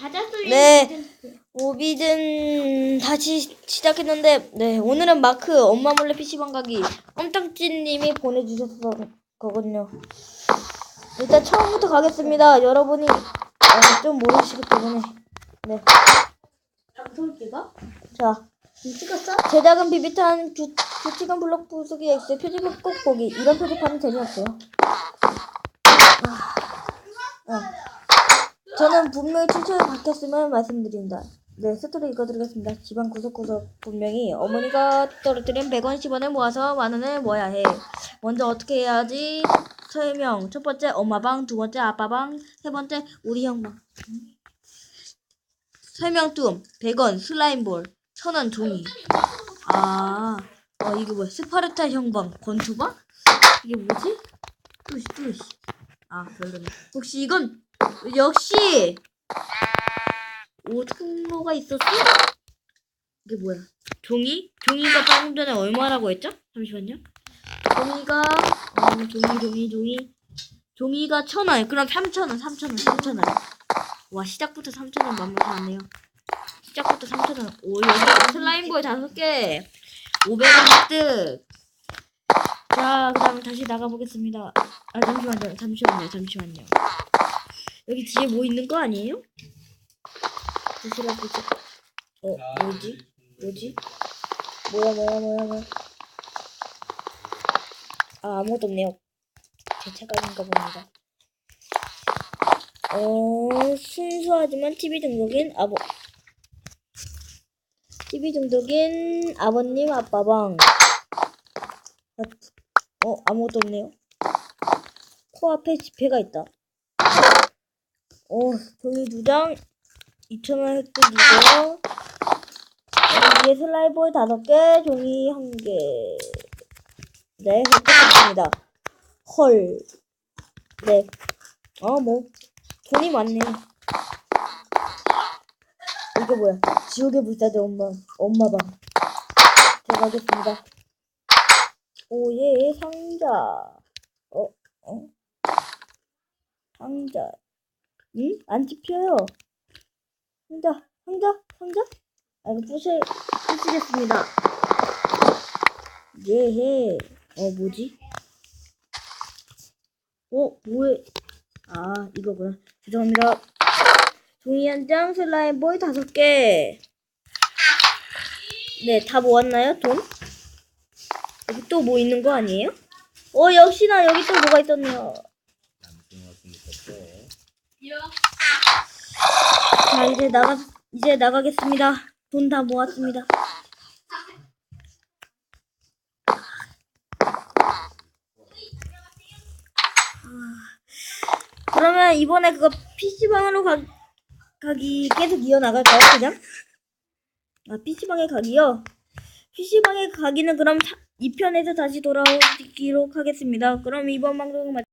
과자 쏠리는 네. 오비든 다시 시작했는데 네 오늘은 마크 엄마 몰래 PC방 가기 엄땅찐님이 보내주셨거든요. 일단 처음부터 가겠습니다. 여러분이 어, 좀 모르시기 때문에 네. 방송기가? 자 지금 찍었어? 제작은 비비탄 규, 규칙은 블록 부수기 X 표지판 꼭 보기 이런 표지판은 재미없어요. 아, 어. 저는 분명히 춘천에 박혔으면 말씀드린다. 네, 스토리 읽어드리겠습니다. 집안 구석구석 분명히 어머니가 떨어뜨린 100원, 10원을 모아서 만 원을 모아야 해. 먼저 어떻게 해야지? 설명. 첫 번째 엄마 방, 두 번째 아빠 방, 세 번째 우리 형 방. 설명 뚱 100원 슬라임볼 1000원 종이 아, 어 이게 뭐야 스파르타 형방 권투방? 이게 뭐지? 뚜시 뚜시 아 별로네 혹시 이건 역시 오 통로가 있었어? 이게 뭐야 종이? 종이가 방금 전에 얼마라고 했죠? 잠시만요 종이가 어, 종이 종이 종이 종이가 천 원 그럼 삼천 원 삼천 원 삼천 원 와 시작부터 삼천 원 만만치 않네요 시작부터 3,000원. 오, 여기 슬라임볼 5개. 500원 획득. 자, 그 다음에 다시 나가보겠습니다. 아, 잠시만요. 잠시만요. 잠시만요. 여기 뒤에 뭐 있는 거 아니에요? 다시 가보자. 어, 뭐지? 뭐지? 뭐야, 뭐야, 뭐야, 뭐야. 아, 아무것도 없네요. 제 착각인가 봅니다. 어, 순수하지만 TV 등록인 아버, TV 중독인 아버님 아빠방. 아, 어 아무것도 없네요. 코앞에 지폐가 있다. 어 종이 두 장, 2천원 획득이고요. 여기에 슬라이볼 다섯 개, 종이 한 개. 네, 획득했습니다. 헐. 네. 어, 뭐, 돈이 많네. 이게 뭐야? 지옥의 불사대 엄마, 엄마 방. 들어가겠습니다. 오 예, 상자. 어, 어? 상자. 응? 안 집혀요. 상자, 상자, 상자? 아, 이거 부시, 부시겠습니다. 예해. 어, 뭐지? 어, 뭐해? 아, 이거구나. 죄송합니다. 종이 한 장, 슬라임 볼 다섯 개. 네, 다 모았나요, 돈? 여기 또 뭐 있는 거 아니에요? 어, 역시나 여기 또 뭐가 있었네요. 자, 이제 나가, 이제 나가겠습니다. 돈 다 모았습니다. 아, 그러면 이번에 그거 PC방으로 가, 가기 계속 이어나갈까요, 그냥? 아, PC방에 가기요? PC방에 가기는 그럼 2편에서 다시 돌아오기로 하겠습니다. 그럼 이번 방송은 마치